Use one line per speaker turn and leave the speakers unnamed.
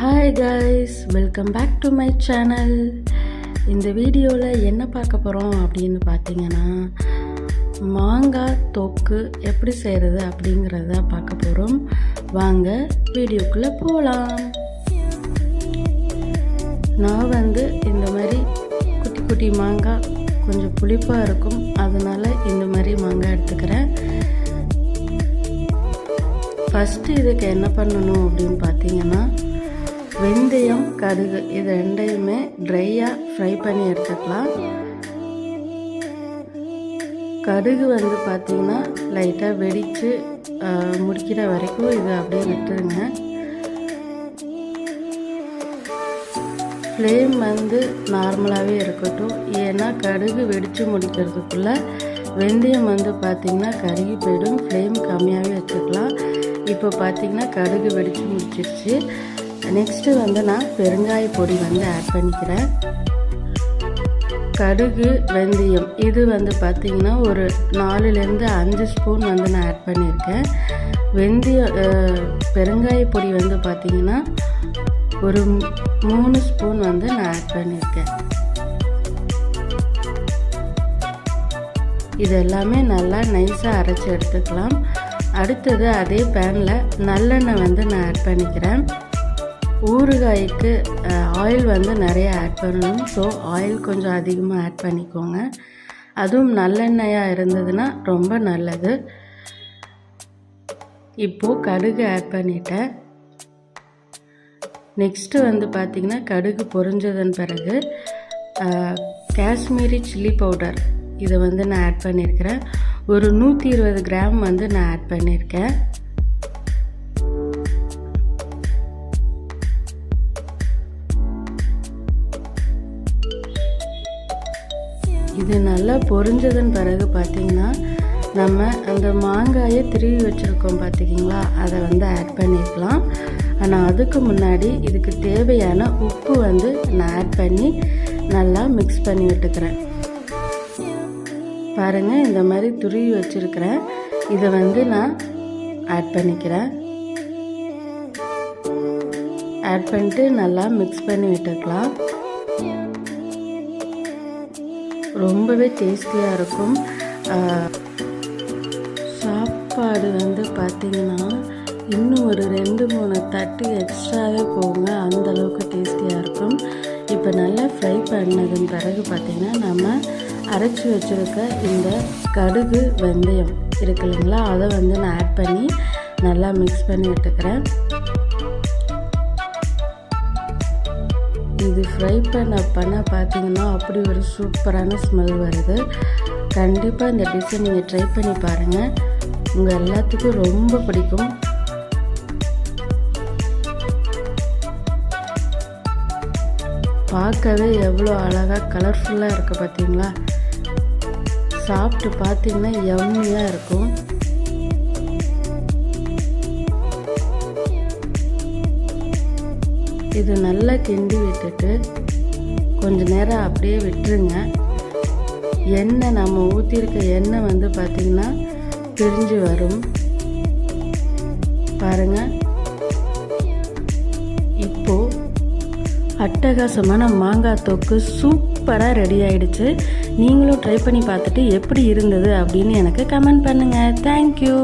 Hi guys welcome back to my channel இந்த வீடியோவில் என்ன பார்க்க போகிறோம் அப்படின்னு பார்த்தீங்கன்னா மாங்காய் தோக்கு எப்படி செய்கிறது அப்படிங்கிறத பார்க்க போகிறோம் வாங்க வீடியோக்குள்ளே போகலாம் நான் வந்து இந்த மாதிரி குட்டி குட்டி மாங்காய் கொஞ்சம் புளிப்பாக இருக்கும். அதனால் இந்த மாதிரி மாங்காய் எடுத்துக்கிறேன். ஃபஸ்ட்டு இதுக்கு என்ன பண்ணணும் அப்படின்னு பார்த்தீங்கன்னா வெந்தயம் கடுகு இது ரெண்டையுமே ட்ரையாக ஃப்ரை பண்ணி எடுத்துக்கலாம். கடுகு வந்து பார்த்திங்கன்னா லைட்டாக வெடித்து முடிக்கிற வரைக்கும் இதை அப்படியே விட்டுருங்க. ஃப்ளேம் வந்து நார்மலாகவே இருக்கட்டும். ஏன்னா கடுகு வெடித்து முடிக்கிறதுக்குள்ளே வெந்தயம் வந்து பார்த்திங்கன்னா கருகி போயிடும். ஃப்ளேம் கம்மியாகவே வச்சுக்கலாம். இப்போ பார்த்திங்கன்னா கடுகு வெடித்து முடிச்சிருச்சு. நெக்ஸ்ட்டு வந்து நான் பெருங்காய பொடி வந்து ஆட் பண்ணிக்கிறேன். கடுகு வெந்தயம் இது வந்து பார்த்திங்கன்னா ஒரு நாலுலேருந்து அஞ்சு ஸ்பூன் வந்து நான் ஆட் பண்ணியிருக்கேன். வெந்தயம் பெருங்காய பொடி வந்து பார்த்திங்கன்னா ஒரு மூணு ஸ்பூன் வந்து நான் ஆட் பண்ணியிருக்கேன். இது எல்லாமே நல்லா நைஸாக அரைச்சி எடுத்துக்கலாம். அடுத்தது அதே பேனில் நல்லெண்ணெய் வந்து நான் ஆட் பண்ணிக்கிறேன். ஊறுகாய்க்கு ஆயில் வந்து நிறைய ஆட் பண்ணணும். ஸோ ஆயில் கொஞ்சம் அதிகமாக ஆட் பண்ணிக்கோங்க. அதுவும் நல்லெண்ணெயாக இருந்ததுன்னா ரொம்ப நல்லது. இப்போது கடுகு ஆட் பண்ணிட்டேன். நெக்ஸ்ட்டு வந்து பார்த்திங்கன்னா கடுகு பொரிஞ்சதன் பிறகு காஷ்மீரி சில்லி பவுடர். இதை வந்து நான் ஆட் பண்ணியிருக்கிறேன் ஒரு நூற்றி இருபது கிராம் வந்து நான் ஆட் பண்ணியிருக்கேன் இது நல்லா பொரிஞ்சதன் பிறகு பார்த்திங்கன்னா நம்ம அந்த மாங்காயை திருவி வச்சுருக்கோம் பார்த்திங்களா அதை வந்து ஆட் பண்ணிக்கலாம். ஆனால் அதுக்கு முன்னாடி இதுக்கு தேவையான உப்பு வந்து நான் ஆட் பண்ணி நல்லா மிக்ஸ் பண்ணி விட்டுக்கிறேன். பாருங்கள் இந்த மாதிரி துருவி வச்சுருக்கிறேன். இதை வந்து நான் ஆட் பண்ணிக்கிறேன். ஆட் பண்ணிட்டு நல்லா மிக்ஸ் பண்ணி விட்டுக்கலாம். ரொம்பவே டேஸ்டியாக இருக்கும். சாப்பாடு வந்து பார்த்திங்கன்னா இன்னும் ஒரு ரெண்டு மூணு தட்டு எக்ஸ்ட்ராவே போங்க. அந்த அளவுக்கு டேஸ்டியாக இருக்கும். இப்போ நல்லா ஃப்ரை பண்ணதுன் பிறகு பார்த்திங்கன்னா நம்ம அரைச்சி வச்சுருக்க இந்த கடுகு வெந்தயம் இருக்கு இல்லைங்களா? அதை வந்து நான் ஆட் பண்ணி நல்லா மிக்ஸ் பண்ணி விட்டுக்கிறேன். இது ஃப்ரை பண்ண பண்ண பார்த்தீங்கன்னா அப்படி ஒரு சூப்பரான ஸ்மெல் வருது. கண்டிப்பாக இந்த டிஷ்ஷை நீங்கள் ட்ரை பண்ணி பாருங்கள் உங்கள் எல்லாத்துக்கும் ரொம்ப பிடிக்கும். பார்க்கவே எவ்வளோ அழகாக கலர்ஃபுல்லாக இருக்குது பார்த்தீங்களா சாப்பிட்டு பார்த்தீங்கன்னா எம்மியாக இருக்கும். இது நல்லா கிண்டி விட்டுட்டு கொஞ்ச நேரம் அப்படியே விட்டுருங்க. எண்ணெய் நம்ம ஊற்றிருக்க எண்ணெய் வந்து பார்த்திங்கன்னா பிரிஞ்சு வரும். பாருங்கள் இப்போது அட்டகாசமான மாங்காய் தொக்கு சூப்பராக ரெடி ஆகிடுச்சு நீங்களும் ட்ரை பண்ணி பார்த்துட்டு எப்படி இருந்தது அப்படின்னு எனக்கு கமெண்ட் பண்ணுங்கள் தேங்க்யூ